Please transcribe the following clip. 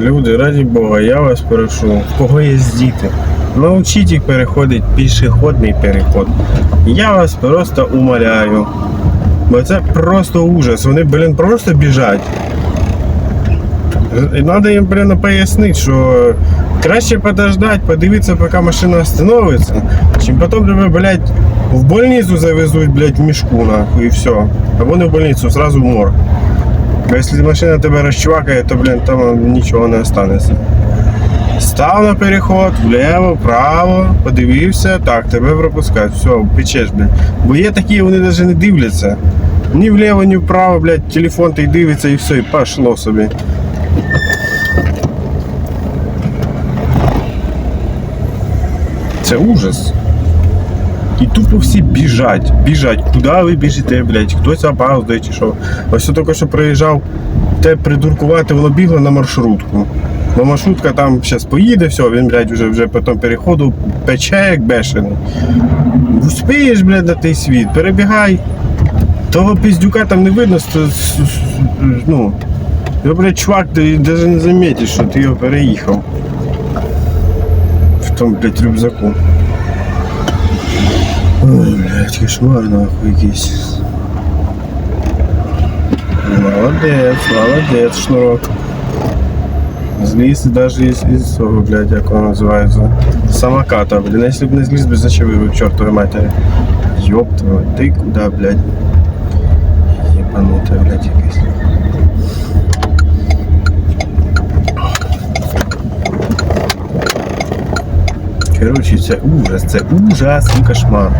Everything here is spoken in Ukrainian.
Люди, раді Бога, я вас прошу, в кого є діти, научіть їх переходити пішохідний переход. Я вас просто умоляю. Бо це просто ужас. Вони, блін, просто біжать. І треба їм, блін, пояснити, що краще подождати, подивитися, поки машина остановиться, чим потім тебе, блядь, в больницю завезуть, блядь, в мішку, нахуй, і все. Або не в больницю, сразу в морг. Бо якщо машина тебе розчвакає, то, блін, там нічого не останеться. Став на переход, вліво, вправо, подивився, так, тебе пропускають, все, печеш, блядь. Бо є такі, вони навіть не дивляться. Ні вліво, ні вправо, блядь, телефон ти дивиться і все, і пошло собі. Це ужас. І тупо всі біжать, біжать. Куди ви біжите, блядь? Хтось опаздує чи що. Ось я тільки що проїжджав, те придуркувати, бігло на маршрутку. Бо маршрутка там зараз поїде, все, він, блядь, вже, вже потім переходу пече, як бешений. Успієш, блядь, на той світ, перебігай. Того піздюка там не видно, ну. Його, блядь, чувак, ти навіть не замітиш, що ти його переїхав. В тому, блядь, рюкзаку. Ой, блядь, кошмар нахуй якийсь. Молодець, молодець, шнурок. Зліз даже із, із цього, блядь, як воно називається. Самоката, блядь. Ну, Якщо б не зліз, би зачем ви к чортовой матері. Ёб твою, ти куди, блядь? Єбанута, блядь, якась. Коротше, це ужас, це ужас і кошмар.